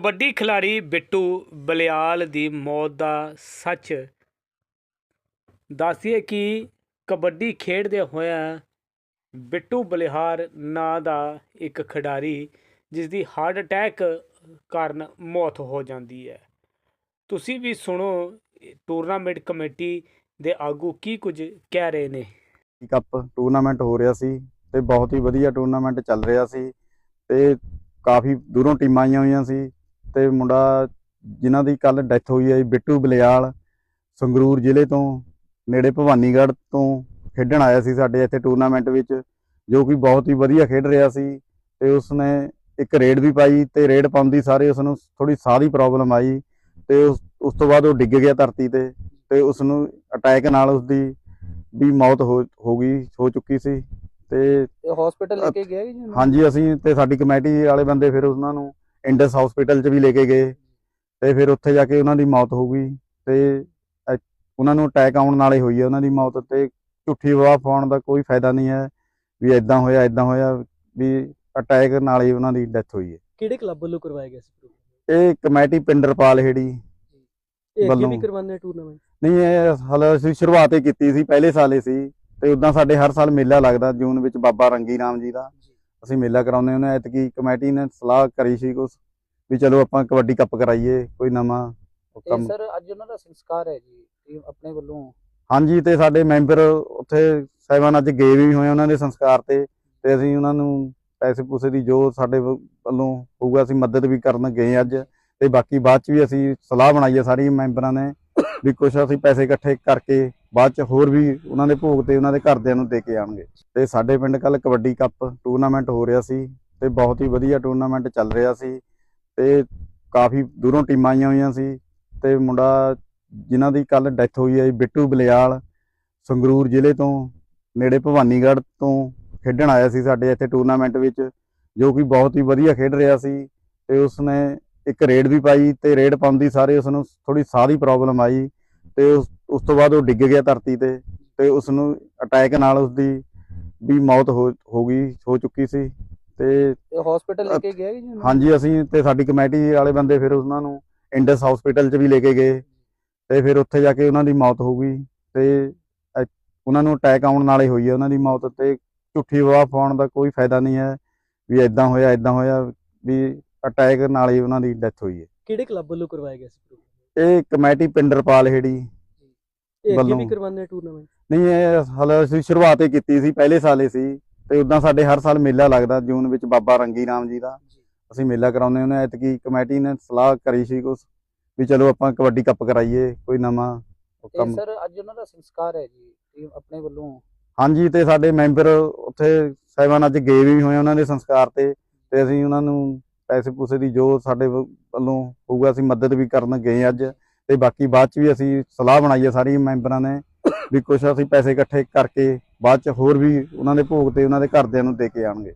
ਕਬੱਡੀ ਖਿਡਾਰੀ ਬਿੱਟੂ ਬਲਿਆਲ ਦੀ ਮੌਤ ਦਾ ਸੱਚ ਦੱਸਿਏ ਕਿ ਕਬੱਡੀ ਖੇਡਦੇ ਹੋਇਆ ਬਿੱਟੂ ਬਲਿਹਾਰ ਨਾਂ ਦਾ ਇੱਕ ਖਿਡਾਰੀ ਜਿਸ ਦੀ ਹਾਰਟ ਅਟੈਕ ਕਾਰਨ ਮੌਤ ਹੋ ਜਾਂਦੀ ਹੈ। ਤੁਸੀਂ ਵੀ ਸੁਣੋ ਟੂਰਨਾਮੈਂਟ ਕਮੇਟੀ ਦੇ ਆਗੂ ਕੀ ਕੁਝ ਕਹਿ ਰਹੇ ਨੇ? ਕੱਪ ਟੂਰਨਾਮੈਂਟ ਹੋ ਰਿਹਾ ਸੀ ਤੇ ਬਹੁਤ ਹੀ ਵਧੀਆ ਟੂਰਨਾਮੈਂਟ ਚੱਲ ਰਿਹਾ ਸੀ ਤੇ ਕਾਫੀ ਦੂਰੋਂ ਟੀਮਾਂ ਆਈਆਂ ਹੋਈਆਂ ਸੀ। ਤੇ ਮੁੰਡਾ ਜਿਨ੍ਹਾਂ ਦੀ ਕੱਲ ਡੈਥ ਹੋਈ ਹੈ ਬਿੱਟੂ ਬਲਿਆਲ ਸੰਗਰੂਰ ਜ਼ਿਲ੍ਹੇ ਤੋਂ ਨੇੜੇ ਭਵਾਨੀਗੜ੍ਹ ਤੋਂ ਖੇਡਣ ਆਇਆ ਸੀ ਸਾਡੇ ਇੱਥੇ ਟੂਰਨਾਮੈਂਟ ਵਿੱਚ ਜੋ ਕਿ ਬਹੁਤ ਹੀ ਵਧੀਆ ਖੇਡ ਰਿਹਾ ਸੀ ਤੇ ਉਸਨੇ ਇੱਕ ਰੇਡ ਵੀ ਪਾਈ ਤੇ ਰੇਡ ਪਾਉਂਦੀ ਸਾਰੇ ਉਸ ਨੂੰ ਥੋੜੀ ਸਾਹ ਦੀ ਪ੍ਰੋਬਲਮ ਆਈ ਤੇ ਉਸ ਉਸ ਤੋਂ ਬਾਅਦ ਉਹ ਡਿੱਗ ਗਿਆ ਧਰਤੀ ਤੇ ਤੇ ਉਸ ਨੂੰ ਅਟੈਕ ਨਾਲ ਉਸ ਦੀ ਵੀ ਮੌਤ ਹੋ ਗਈ ਹੋ ਚੁੱਕੀ ਸੀ ਤੇ ਹਸਪੀਟਲ ਲੈ ਕੇ ਗਏ ਜੀ? ਹਾਂਜੀ ਅਸੀਂ ਤੇ ਸਾਡੀ ਕਮੇਟੀ ਵਾਲੇ ਬੰਦੇ ਫਿਰ ਉਹਨਾਂ ਨੂੰ ਇੰਡਸ ਹਸਪੀਟਲ 'ਚ ਵੀ ਲੈ ਕੇ ਗਏ ਤੇ ਫਿਰ ਉੱਥੇ ਜਾ ਕੇ ਉਹਨਾਂ ਦੀ ਮੌਤ ਹੋ ਗਈ ਤੇ ਉਹਨਾਂ ਨੂੰ ਅਟੈਕ ਆਉਣ ਨਾਲ ਹੀ ਹੋਈ ਹੈ ਉਹਨਾਂ ਦੀ ਮੌਤ ਤੇ ਝੂਠੀ ਅਫਵਾਹ ਪਾਉਣ ਦਾ ਕੋਈ ਫਾਇਦਾ ਨਹੀਂ ਹੈ ਵੀ ਇਦਾਂ ਹੋਇਆ ਇਦਾਂ ਹੋਇਆ ਵੀ ਅਟੈਕ ਨਾਲ ਹੀ ਉਹਨਾਂ ਦੀ ਡੈਥ ਹੋਈ ਹੈ ਕਿਹੜੇ ਕਲੱਬ ਵੱਲੋਂ ਕਰਵਾਇਆ ਗਿਆ ਸੀ? ਇਹ ਕਮੇਟੀ ਪਿੰਡਰਪਾਲ ਹੇੜੀ ਵੱਲੋਂ। ਵੀ ਕਰਵਾਉਂਦੇ ਟੂਰਨਾਮੈਂਟ ਨਹੀਂ ਇਹ ਹਾਲੇ ਅਸੀਂ ਸ਼ੁਰੂਆਤ ਹੀ ਕੀਤੀ ਸੀ ਪਹਿਲੇ ਸਾਲੇ ਸੀ ਤੇ ਉਦਾਂ ਸਾਡੇ ਹਰ ਸਾਲ ਮੇਲਾ ਲੱਗਦਾ ਜੂਨ ਵਿੱਚ ਬਾਬਾ ਰੰਗੀ ਰਾਮ ਜੀ ਦਾ ਅਸੀਂ ਮੇਲਾ ਕਰਾਉਂਦੇ ਹੁੰਦੇ ਐਤਕੀ ਕਮੇਟੀ ਨੇ ਸਲਾਹ ਕਰੀ ਸੀ ਕੁਛ ਵੀ ਚਲੋ ਆਪਾਂ ਕਬੱਡੀ ਕੱਪ ਕਰਾਈਏ ਕੋਈ ਨਵਾਂ ਤੇ ਕੰਮ। ਸਰ ਅੱਜ ਉਹਨਾਂ ਦਾ ਸੰਸਕਾਰ ਹੈ ਜੀ ਟੀਮ ਆਪਣੇ ਵੱਲੋਂ। ਹਾਂਜੀ ਤੇ ਸਾਡੇ ਮੈਂਬਰ ਉੱਥੇ ਸਹਿਬਾਨ ਅੱਜ ਗਏ ਵੀ ਹੋਏ ਉਹਨਾਂ ਦੇ ਸੰਸਕਾਰ ਤੇ ਤੇ ਅਸੀਂ ਉਹਨਾਂ ਨੂੰ ਪੈਸੇ ਪੂਸੇ ਦੀ ਜੋ ਸਾਡੇ ਵੱਲੋਂ ਹੋਊਗਾ ਅਸੀਂ ਮਦਦ ਵੀ ਕਰਨ ਗਏ ਅੱਜ। ਤੇ ਬਾਕੀ ਬਾਅਦ ਚ ਵੀ ਅਸੀਂ ਸਲਾਹ ਬਣਾਈ ਹੈ ਸਾਰੀ ਮੈਂਬਰਾਂ ਨੇ ਵੀ ਕੁਛ ਅਸੀਂ ਪੈਸੇ ਇਕੱਠੇ ਕਰਕੇ ਬਾਅਦ ਚ ਹੋਰ ਵੀ ਉਹਨਾਂ ਦੇ ਭੋਗ ਤੇ ਉਹਨਾਂ ਦੇ ਘਰਦਿਆਂ ਨੂੰ ਦੇ ਕੇ ਆਣਗੇ ਤੇ ਸਾਡੇ ਪਿੰਡ ਕੱਲ ਕਬੱਡੀ ਕੱਪ ਟੂਰਨਾਮੈਂਟ ਹੋ ਰਿਹਾ ਸੀ ਤੇ ਬਹੁਤ ਹੀ ਵਧੀਆ ਟੂਰਨਾਮੈਂਟ ਚੱਲ ਰਿਹਾ ਸੀ ਤੇ ਕਾਫੀ ਦੂਰੋਂ ਟੀਮਾਂ ਆਈਆਂ ਹੋਈਆਂ ਸੀ ਤੇ ਮੁੰਡਾ ਜਿਨ੍ਹਾਂ ਦੀ ਕੱਲ ਡੈਥ ਹੋਈ ਹੈ ਬਿੱਟੂ ਬਲਿਆਲ, ਸੰਗਰੂਰ ਜ਼ਿਲ੍ਹੇ ਤੋਂ, ਨੇੜੇ ਭਵਾਨੀਗੜ੍ਹ ਤੋਂ ਖੇਡਣ ਆਇਆ ਸੀ ਸਾਡੇ ਇੱਥੇ ਟੂਰਨਾਮੈਂਟ ਵਿੱਚ, ਜੋ ਕਿ ਬਹੁਤ ਹੀ ਵਧੀਆ ਖੇਡ ਰਿਹਾ ਸੀ ਤੇ ਉਸਨੇ ਇੱਕ ਰੇਡ ਵੀ ਪਾਈ ਤੇ ਰੇਡ ਪਾਉਂਦੀ ਸਾਰੇ ਉਸ ਨੂੰ ਥੋੜੀ ਸਾਹ ਦੀ ਪ੍ਰੋਬਲਮ ਆਈ ਤੇ ਉਸ ਉਸ ਤੋਂ ਬਾਅਦ ਉਹ ਡਿੱਗ ਗਿਆ ਧਰਤੀ ਤੇ ਤੇ ਉਸ ਨੂੰ ਅਟੈਕ ਨਾਲ ਉਸ ਦੀ ਵੀ ਮੌਤ ਹੋ ਹੋ ਗਈ ਹੋ ਚੁੱਕੀ ਸੀ ਤੇ ਹਸਪੀਟਲ ਲੈ ਕੇ ਗਏ ਜੀ? ਹਾਂਜੀ ਅਸੀਂ ਤੇ ਸਾਡੀ ਕਮੇਟੀ ਵਾਲੇ ਬੰਦੇ ਫਿਰ ਉਹਨਾਂ ਨੂੰ ਇੰਡਸ ਹਸਪੀਟਲ 'ਚ ਵੀ ਲੈ ਕੇ ਗਏ ਤੇ ਫਿਰ ਉੱਥੇ ਜਾ ਕੇ ਉਹਨਾਂ ਦੀ ਮੌਤ ਹੋ ਗਈ ਤੇ ਉਹਨਾਂ ਨੂੰ ਅਟੈਕ ਆਉਣ ਨਾਲ ਹੀ ਹੋਈ ਹੈ ਉਹਨਾਂ ਦੀ ਮੌਤ ਤੇ ਝੂਠੀ ਅਫਵਾਹ ਪਾਉਣ ਦਾ ਕੋਈ ਫਾਇਦਾ ਨਹੀਂ ਹੈ ਵੀ ਇਦਾਂ ਹੋਇਆ ਇਦਾਂ ਹੋਇਆ ਵੀ ਅਟੈਕ ਨਾਲ ਹੀ ਉਹਨਾਂ ਦੀ ਡੈਥ ਹੋਈ ਹੈ ਕਿਹੜੇ ਕਲੱਬ ਵੱਲੋਂ ਕਰਵਾਇਆ ਗਿਆ ਸੀ? ਇਹ ਕਮੇਟੀ ਪਿੰਡਰਪਾਲ ਹੇੜੀ ਵੱਲੋਂ। ਵੀ ਕਰਵਾਉਂਦੇ ਟੂਰਨਾਮੈਂਟ ਨਹੀਂ ਇਹ ਹਾਲੇ ਅਸੀਂ ਸ਼ੁਰੂਆਤ ਹੀ ਕੀਤੀ ਸੀ ਪਹਿਲੇ ਸਾਲੇ ਸੀ ਤੇ ਉਦਾਂ ਸਾਡੇ ਹਰ ਸਾਲ ਮੇਲਾ ਲੱਗਦਾ ਜੂਨ ਵਿੱਚ ਬਾਬਾ ਰੰਗੀ ਰਾਮ ਜੀ ਦਾ। ਅਸੀਂ ਮੇਲਾ ਕਰਾਉਂਦੇ ਹੁੰਦੇ ਐਤਕੀ ਕਮੇਟੀ ਨੇ ਸਲਾਹ ਕਰੀ ਸੀ ਕੁਛ ਵੀ ਚਲੋ ਆਪਾਂ ਕਬੱਡੀ ਕੱਪ ਕਰਾਈਏ ਕੋਈ ਨਵਾਂ ਕੰਮ। ਸਰ ਅੱਜ ਉਹਨਾਂ ਦਾ ਸੰਸਕਾਰ ਹੈ ਜੀ ਟੀਮ ਆਪਣੇ ਵੱਲੋਂ? ਹਾਂਜੀ ਤੇ ਸਾਡੇ ਮੈਂਬਰ ਉੱਥੇ ਸਹਿਬਾਨ ਅੱਜ ਗਏ ਵੀ ਹੋਏ ਉਹਨਾਂ ਦੇ ਸੰਸਕਾਰ ਤੇ ਤੇ ਅਸੀਂ ਉਹਨਾਂ ਨੂੰ ਪੈਸੇ ਪੂਸੇ ਦੀ ਜੋ ਸਾਡੇ ਵੱਲੋਂ ਹੋਊਗਾ ਅਸੀਂ ਮਦਦ ਵੀ ਕਰਨ ਗਏ ਅੱਜ। ਤੇ ਬਾਕੀ ਬਾਅਦ ਚ ਵੀ ਅਸੀਂ ਸਲਾਹ ਬਣਾਈ ਹੈ ਸਾਰੀ ਮੈਂਬਰਾਂ ਨੇ ਵੀ ਕੁਛ ਅਸੀਂ ਪੈਸੇ ਇਕੱਠੇ ਕਰਕੇ ਬਾਅਦ ਚ ਹੋਰ ਵੀ ਉਹਨਾਂ ਦੇ ਭੋਗ ਤੇ ਉਹਨਾਂ ਦੇ ਘਰਦਿਆਂ ਨੂੰ ਦੇ ਕੇ ਆਣਗੇ